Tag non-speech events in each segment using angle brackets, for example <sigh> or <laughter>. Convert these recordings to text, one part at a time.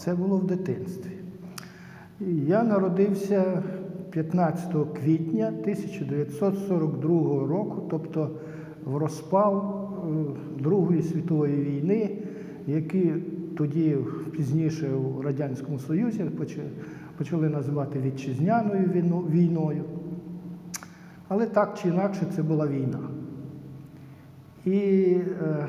це було в дитинстві. Я народився 15 квітня 1942 року, тобто в розпал е, Другої світової війни, які тоді пізніше у Радянському Союзі почали, називати вітчизняною війною. Але так чи інакше це була війна. І е,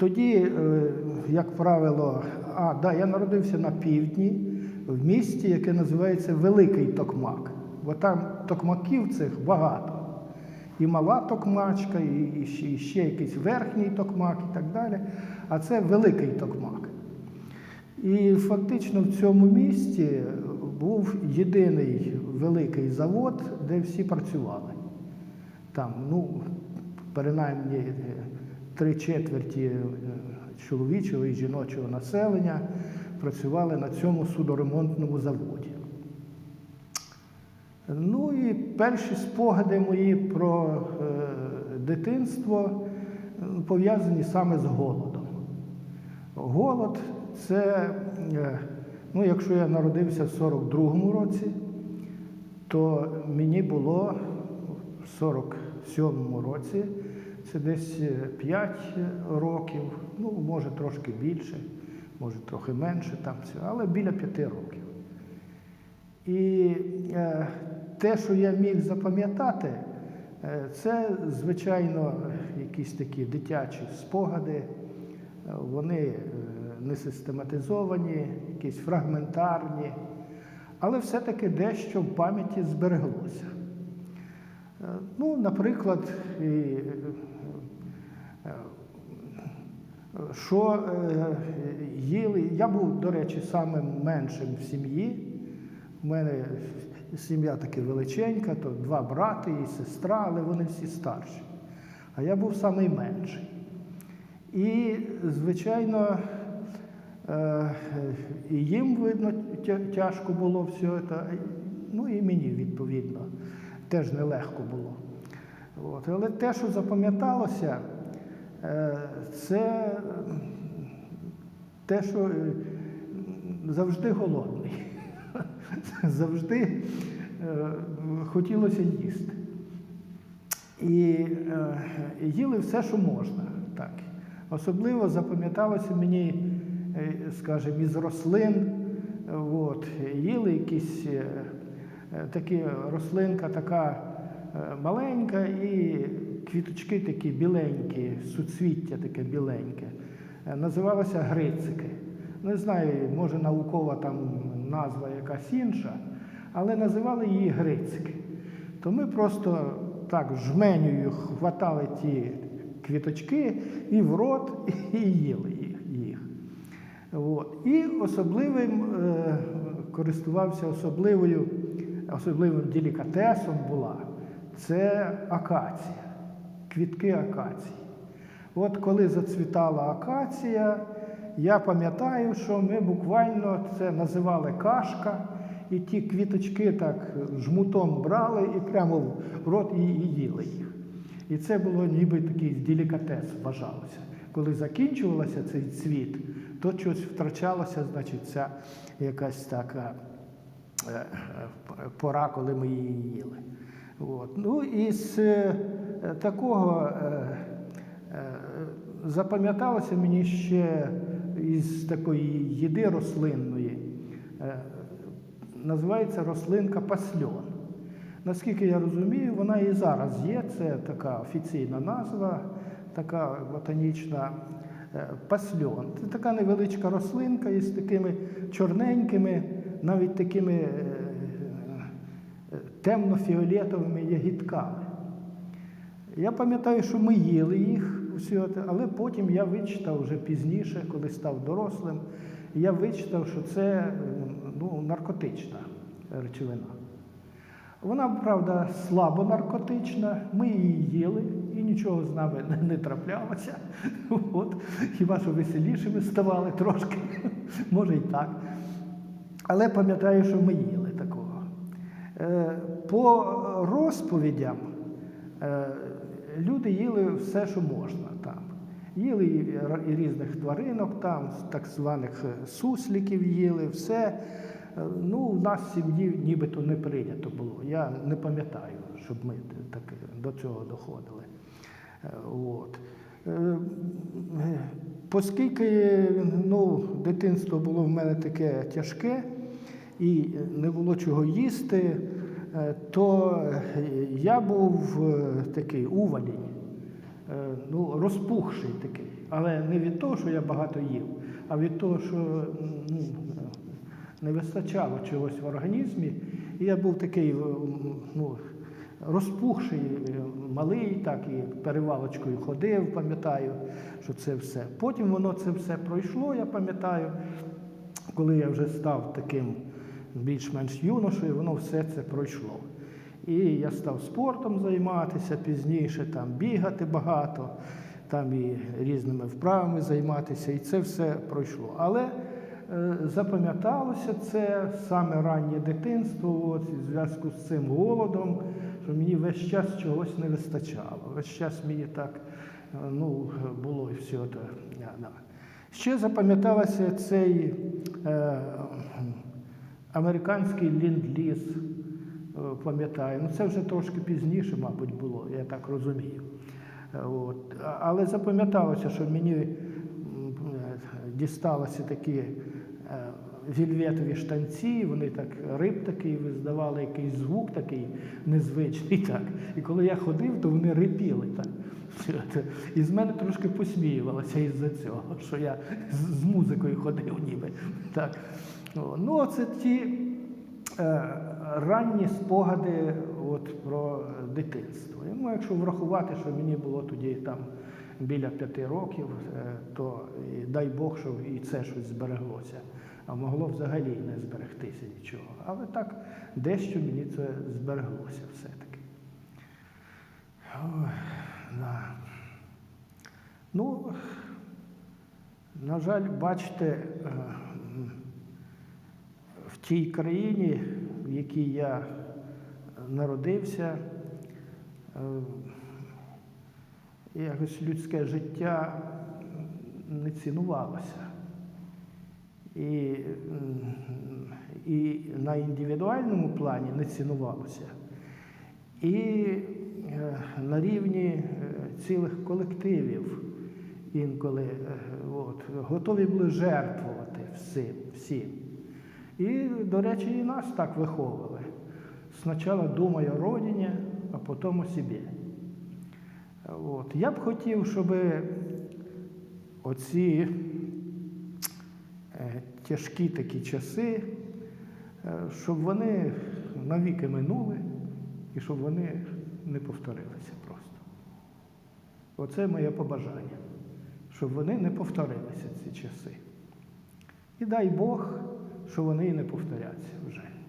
тоді, е, як правило, а, да, я народився на півдні, в місті, яке називається Великий Токмак. Бо там токмаків цих багато. І мала токмачка, і, ще, і ще якийсь верхній токмак і так далі. А це великий токмак. І фактично в цьому місті був єдиний великий завод, де всі працювали. Там, ну, принаймні е, три четверті е, чоловічого і жіночого населення працювали на цьому судоремонтному заводі. Ну і перші спогади мої про е, дитинство е, пов'язані саме з голодом. Голод це, е, ну, якщо я народився в 42-му році, то мені було в 47-му році, це десь 5 років, ну, може трошки більше, може трохи менше, там, все, але біля 5 років. І е, те, що я міг запам'ятати, е, це, звичайно, якісь такі дитячі спогади. Е, Вони е, не систематизовані, якісь фрагментарні, але все-таки дещо в пам'яті збереглося. Е, Ну, наприклад, е, е, що е, їли. Я був, до речі, самим меншим в сім'ї. У мене сім'я таки величенька, то два брати і сестра, але вони всі старші. А я був самий менший. І, звичайно, е, і їм, видно, тяжко було все це, ну і мені, відповідно, теж нелегко було. От. Але те, що запам'яталося, це те, що е, завжди голодний. <laughs> Завжди е, хотілося їсти. І е, їли все, що можна. Так. Особливо запам'яталося мені, е, скажімо, із рослин. е, От, їли якісь е, е, такі рослинка така е, маленька, і квіточки такі біленькі, суцвіття таке біленьке. Е, Називалося грицики. Не знаю, може наукова там назва якась інша, але називали її грицики. То ми просто так жменею хватали ті квіточки і в рот, <laughs> і їли їх. От. І особливим е, користувався особливою, особливим делікатесом була це акація, квітки акації. От коли зацвітала акація, я пам'ятаю, що ми буквально це називали кашка, і ті квіточки так жмутом брали і прямо в рот і, і їли їх. І це було ніби такий делікатес вважалося. Коли закінчувався цей цвіт, то щось втрачалося, значить, ця якась така е, е, пора, коли ми її їли. От. Ну, із е, такого е, е, запам'яталося мені ще із такої їди рослинної. Е, називається рослинка пасльон. Наскільки я розумію, вона і зараз є. Це така офіційна назва, така ботанічна пасльон. Це така невеличка рослинка із такими чорненькими, навіть такими темно-фіолетовими ягідками. Я пам'ятаю, що ми їли їх, але потім я вичитав вже пізніше, коли став дорослим, я вичитав, що це ну, наркотична речовина. Вона, правда, слабо наркотична, ми її їли і нічого з нами не, траплялося. <laughs> От. Хіба що веселішими ставали трошки, <laughs> може і так. Але пам'ятаю, що ми їли такого. Е, По розповідям е, люди їли все, що можна там. Їли і, різних тваринок, там, так званих е, сусликів їли, все. Е, Ну, у нас в сім'ї нібито не прийнято було. Я не пам'ятаю, щоб ми так до цього доходили. Е, От. Е, е, Оскільки ну, дитинство було в мене таке тяжке і не було чого їсти, е, то е, я був е, такий увалінь, е, ну, розпухший такий. Але не від того, що я багато їв, а від того, що ну, не вистачало чогось в організмі. І я був такий ну, розпухший, е, малий, так і перевалочкою ходив, пам'ятаю, що це все. Потім воно це все пройшло, я пам'ятаю, коли я вже став таким більш-менш юношею, воно все це пройшло. І я став спортом займатися пізніше, там бігати багато, там і різними вправами займатися, і це все пройшло. Але е, запам'яталося це саме раннє дитинство, от, в зв'язку з цим голодом, що мені весь час чогось не вистачало. Весь час мені так е, ну, було і все. Да. Ще запам'яталося цей е, американський ленд-ліз, е, пам'ятаю. Ну це вже трошки пізніше, мабуть, було, я так розумію. Е, От. Але запам'яталося, що мені дісталося е, дісталися такі вільветові штанці, вони так риб такий виздавали якийсь звук такий незвичний. <laughs> Так. І коли я ходив, то вони рипіли. Так. І з мене трошки посміювалося із-за цього, що я з, з музикою ходив ніби. Так. Ну, це ті е, ранні спогади от, про дитинство. І, Ну, якщо врахувати, що мені було тоді там біля п'яти років, е, то дай Бог, що і це щось збереглося. А могло взагалі не зберегтися нічого. Але так, дещо мені це збереглося все-таки. Да. Ну, на жаль, бачите, е, в тій країні, в якій я народився, е, якось людське життя не цінувалося. І, і на індивідуальному плані не цінувалося. І е, на рівні е, цілих колективів інколи е, от, готові були жертвувати всім. всім. І, до речі, і нас так виховували. Спочатку думай о родині, а потім о собі. От. Я б хотів, щоб оці е, тяжкі такі часи, е, щоб вони навіки минули і щоб вони не повторилися просто. Оце моє побажання, щоб вони не повторилися ці часи. І дай Бог, що вони і не повторяться вже.